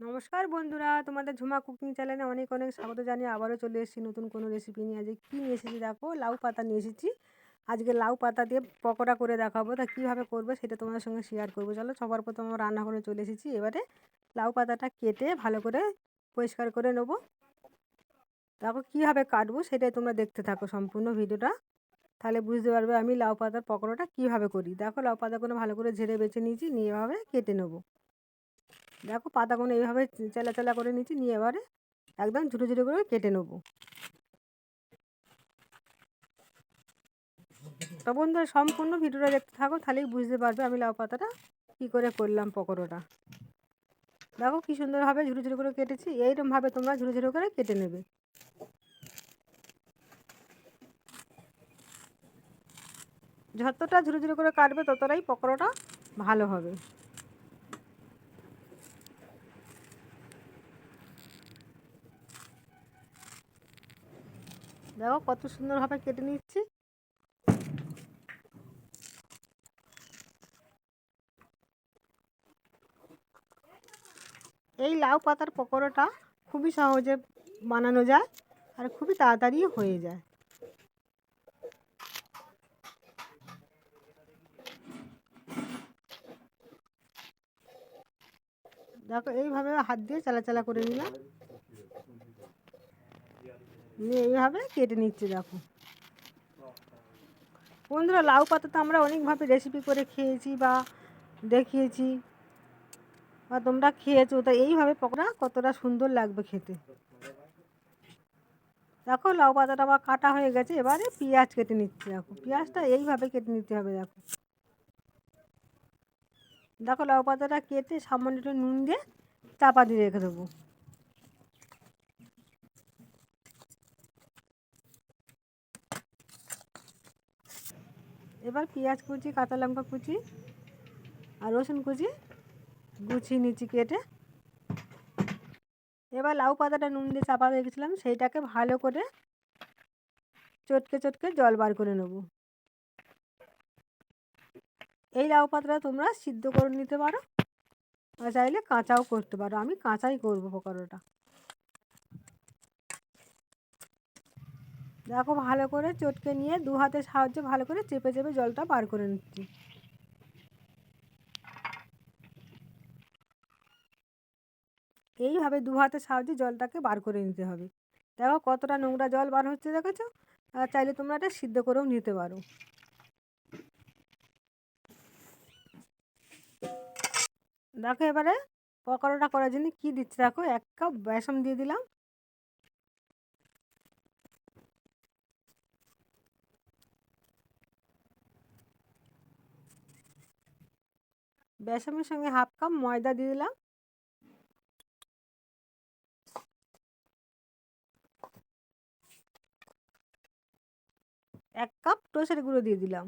নমস্কার বন্ধুরা, তোমাদের ঝুমা কুকিং চ্যানেলে অনেক অনেক স্বাগত জানিয়ে আবারও চলে এসেছি নতুন কোনো রেসিপি নিয়ে। আজকে কী নিয়ে এসেছি দেখো? লাউ পাতা নিয়ে এসেছি। আজকে লাউ পাতা দিয়ে পকোড়া করে দেখাবো, তা কীভাবে করবে সেটা তোমাদের সঙ্গে শেয়ার করব। চলো, সবার প্রথম রান্না করে চলে এসেছি। এবারে লাউ পাতাটা কেটে ভালো করে পরিষ্কার করে নেব। দেখো কীভাবে কাটবো সেটাই তোমরা দেখতে থাকো সম্পূর্ণ ভিডিওটা। তাহলে বুঝতে পারবে আমি লাউ পাতার পকোড়াটা কীভাবে করি। দেখো লাউ পাতাগুলো ভালো করে ঝেড়ে বেছে নিয়েছি, নিয়ে এভাবে কেটে নেব। দেখো পাতাগুলো এইভাবে চেলা চেলা করে নিচ্ছি নিয়ে এবারে একদম ছোটো ছোটো করে কেটে নেব। তো বন্ধুরা, সম্পূর্ণ ভিডিওটা দেখতে থাকো, তাহলেই বুঝতে পারবে আমি লাউ পাতাটা কী করে করলাম পকোড়োটা। দেখো কী সুন্দরভাবে ঝুড়ো ঝুড়ো করে কেটেছি, এইরকমভাবে তোমরা ঝুড়ো ঝুড়ো করে কেটে নেবে। যতটা ঝুড়ো ঝুড়ো করে কাটবে, ততটাই পকোড়াটা ভালো হবে। দেখো কত সুন্দরভাবে কেটে নিচ্ছি এই লাউ পাতার পকোড়াটা খুবই সহজে বানানো যায় আর খুবই তাড়াতাড়ি হয়ে যায়। দেখো এইভাবে হাত দিয়ে চালাচালা করে নিলাম। এইভাবে কেটে নিচ্ছে, দেখো। বন্ধুরা, লাউ পাতা তো আমরা অনেকভাবে রেসিপি করে খেয়েছি বা দেখিয়েছি বা তোমরা খেয়েছো, তা এইভাবে পকোড়া কতটা সুন্দর লাগবে খেতে। দেখো, লাউ পাতাটা আবার কাটা হয়ে গেছে, এবারে পেঁয়াজ কেটে নিচ্ছে, দেখো। পেঁয়াজটা এইভাবে কেটে নিতে হবে, দেখো। দেখো, লাউ পাতাটা কেটে সামান্য একটু নুন দিয়ে চাপা দিয়ে রেখে দেবো। এবার পেঁয়াজ কুচি, কাঁচা লঙ্কা কুচি আর রসুন কুচি গুছিয়ে নিচ্ছি কেটে। এবার লাউ পাতাটা নুন দিয়ে চাপা রেখেছিলাম, সেইটাকে ভালো করে চটকে চটকে জল বার করে নেব। এই লাউ পাতাটা তোমরা সিদ্ধ করে নিতে পারো চাইলে কাঁচাও করতে পারো। আমি কাঁচাই করব পকোড়াটা। দেখো, ভালো করে চটকে নিয়ে দু হাতের সাহায্যে ভালো করে চেপে চেপে জলটা বার করে নিচ্ছি। এইভাবে দু হাতের সাহায্যে জলটাকে বার করে নিতে হবে। দেখো, কতটা নোংরা জল বার হচ্ছে, দেখেছ? চাইলে তোমরা এটা সিদ্ধ করেও নিতে পারো। দেখো, এবারে পকোড়াটা করার জন্য কী দিচ্ছি? দেখো, এক কাপ বেসন দিয়ে দিলাম। বেসনের সঙ্গে হাফ কাপ ময়দা দিয়ে দিলাম। এক কাপ টোসের গুঁড়ো দিয়ে দিলাম।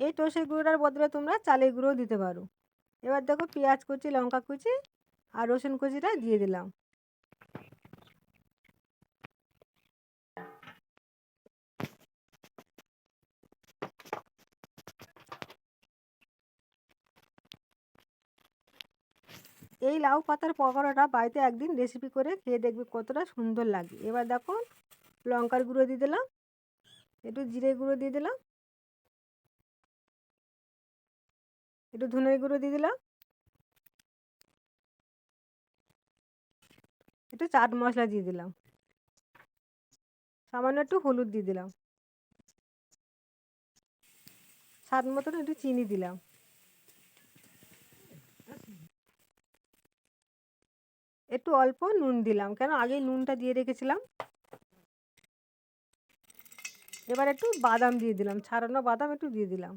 এই টোসের গুঁড়োটার বদলে তোমরা চালের গুঁড়ো দিতে পারো। এবার দেখো পেঁয়াজ কুচি, লঙ্কা কুচি আর রসুন কুচিটা দিয়ে দিলাম। এই লাউ পাতার পকোড়াটা বাড়িতে একদিন রেসিপি করে খেয়ে দেখবে কতটা সুন্দর লাগে। এবার দেখো, লঙ্কার গুঁড়ো দিয়ে দিলাম, একটু জিরে গুঁড়ো দিয়ে দিলাম, একটু ধনের গুঁড়ো দিয়ে দিলাম, একটু চাট মশলা দিয়ে দিলাম, সামান্য একটু হলুদ দিয়ে দিলাম, স্বাদ মতন একটু চিনি দিলাম। একটু অল্প নুন দিলাম। কেন? আগে নুনটা দিয়ে রেখেছিলাম। এবার একটু বাদাম দিয়ে দিলাম। ছাড়ানো বাদাম একটু দিয়ে দিলাম।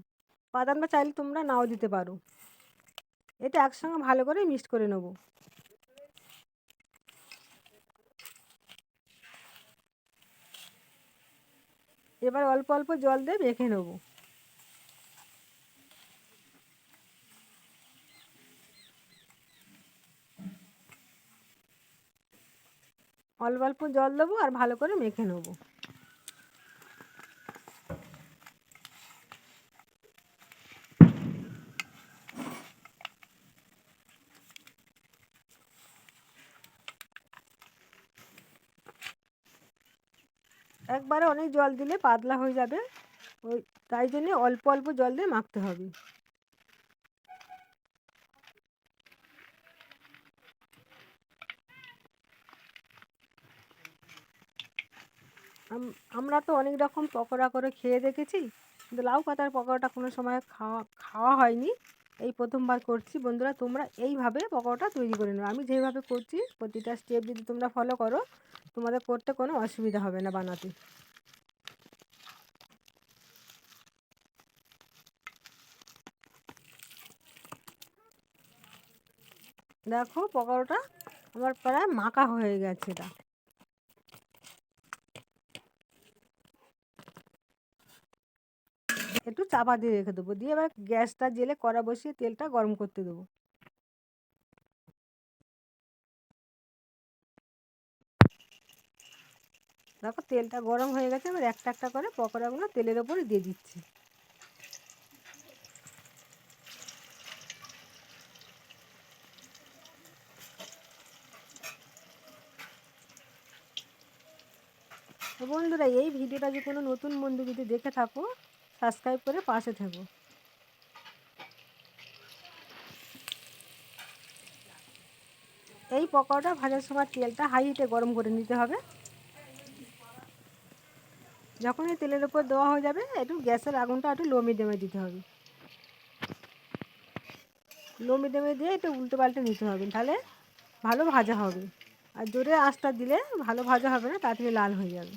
বাদামটা চাইলে তোমরা নাও দিতে পারো। এটা একসঙ্গে ভালো করে মিক্সড করে নেব। এবার অল্প অল্প জল দিয়ে মেখে নেব। অল্প অল্প জল দেবো আর ভালো করে মেখে নেব। একবারে অনেক জল দিলে পাতলা হয়ে যাবে, ওই তাই জন্যে অল্প অল্প জল দিয়ে মাখতে হবে। আমরা তো অনেক রকম পকোড়া করে খেয়ে দেখেছি, কিন্তু লাউ পাতার পকোড়াটা কোনো সময় খাওয়া খাওয়া হয়নি। এই প্রথমবার করছি। বন্ধুরা, তোমরা এইভাবে পকোড়াটা তৈরি করে নেবে আমি যেভাবে করছি, প্রতিটা স্টেপ যদি তোমরা ফলো করো, তোমাদের করতে কোনো অসুবিধা হবে না বানাতে। দেখো, পকোড়াটা আমার প্রায় মাখা হয়ে গেছে। এটা একটু চাপা দিয়ে রেখে দেবো। দিয়ে এবার গ্যাসটা জেলে কড়া বসিয়ে তেলটা গরম করতে দেবো। দেখো তেলটা গরম হয়ে গেছে, এবার একটা একটা করে পকোড়াগুলো তেলের ওপরে দিয়ে দিচ্ছি। বন্ধুরা, এই ভিডিওটা যদি কোনো নতুন বন্ধু যদি দেখে থাকো সাবস্ক্রাইব করে পাশে থেকো। এই পকোড়াটা ভাজার সময় তেলটা হাই হিটে গরম করে নিতে হবে। যখন এই তেলের উপর দেওয়া হয়ে যাবে, একটু গ্যাসের আগুনটা একটু লো মিডিয়ামে দিতে হবে। লো মিডিয়ামে দিয়ে একটু উল্টে পাল্টে নিতে হবে, তাহলে ভালো ভাজা হবে। আর জোরে আঁচটা দিলে ভালো ভাজা হবে না, তাড়াতাড়ি লাল হয়ে যাবে।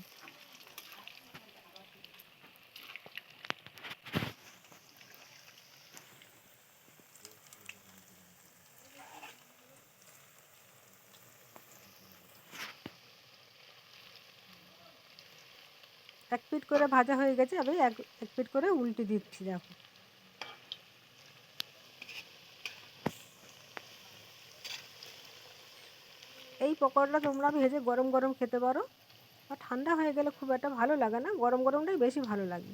এক পিট করে ভাজা হয়ে গেছে, আমি এক এক পিট করে উল্টে দিচ্ছি, দেখো। এই পকোড়াটা তোমরা ভেজে গরম গরম খেতে পারো। আর ঠান্ডা হয়ে গেলে খুব একটা ভালো লাগে না, গরম গরমটাই বেশি ভালো লাগে।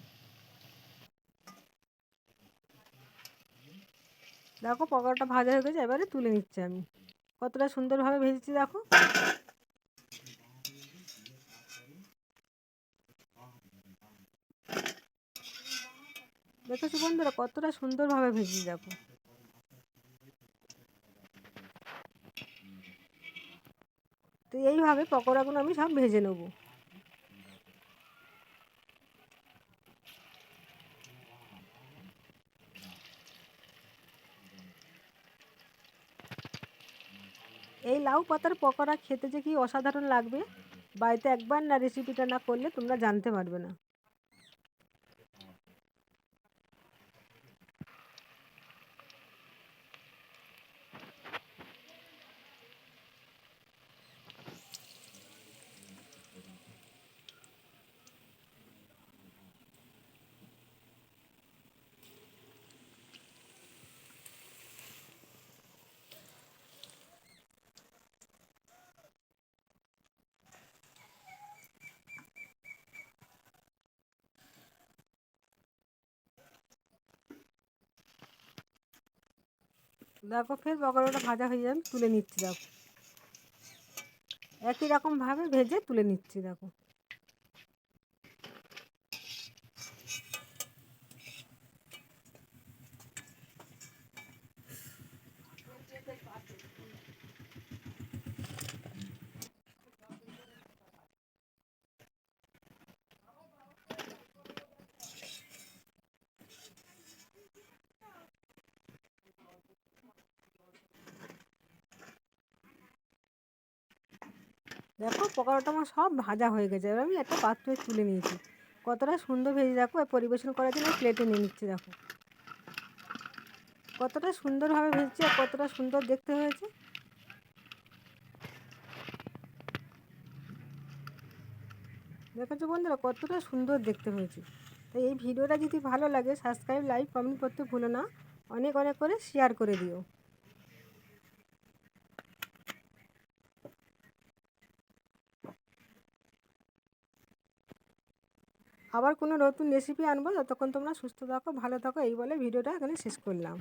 দেখো, পকোড়াটা ভাজা হয়ে গেছে, এবারে তুলে নিচ্ছি আমি। কতটা সুন্দরভাবে ভেজেছি, দেখো। দেখেছ বন্ধুরা কতটা সুন্দরভাবে ভেজে দেখো। তো এইভাবে পকোড়াগুলো আমি সব ভেজে নেব। এই লাউ পাতার পকোড়া খেতে যে কি অসাধারণ লাগবে, বাড়িতে একবার না রেসিপিটা না করলে তোমরা জানতে পারবে না। দেখো ফের বগরাটা ভাজা হয়ে যাবে, তুলে নিচ্ছি, দেখো। একই রকমভাবে ভেজে তুলে নিচ্ছি, দেখো। দেখো পকোড়াটা আমার সব ভাজা হয়ে গেছে। এবার আমি একটা পাত্রে তুলে নিয়েছি। কতটা সুন্দর ভেজে দেখো আর পরিবেশন করার জন্য প্লেটে নিয়ে নিচ্ছি, দেখো। কতটা সুন্দরভাবে ভেজেছি আর কতটা সুন্দর দেখতে হয়েছে। দেখেছ বন্ধুরা, কতটা সুন্দর দেখতে হয়েছে। তাই এই ভিডিওটা যদি ভালো লাগে সাবস্ক্রাইব লাইক কমেন্ট করতে ভুলো না। অনেক অনেক করে শেয়ার করে দিও। আবার কোনো নতুন রেসিপি আনব ততক্ষণ তোমরা সুস্থ থাকো, ভালো থাকো, এই বলে ভিডিওটা এখানে শেষ করলাম।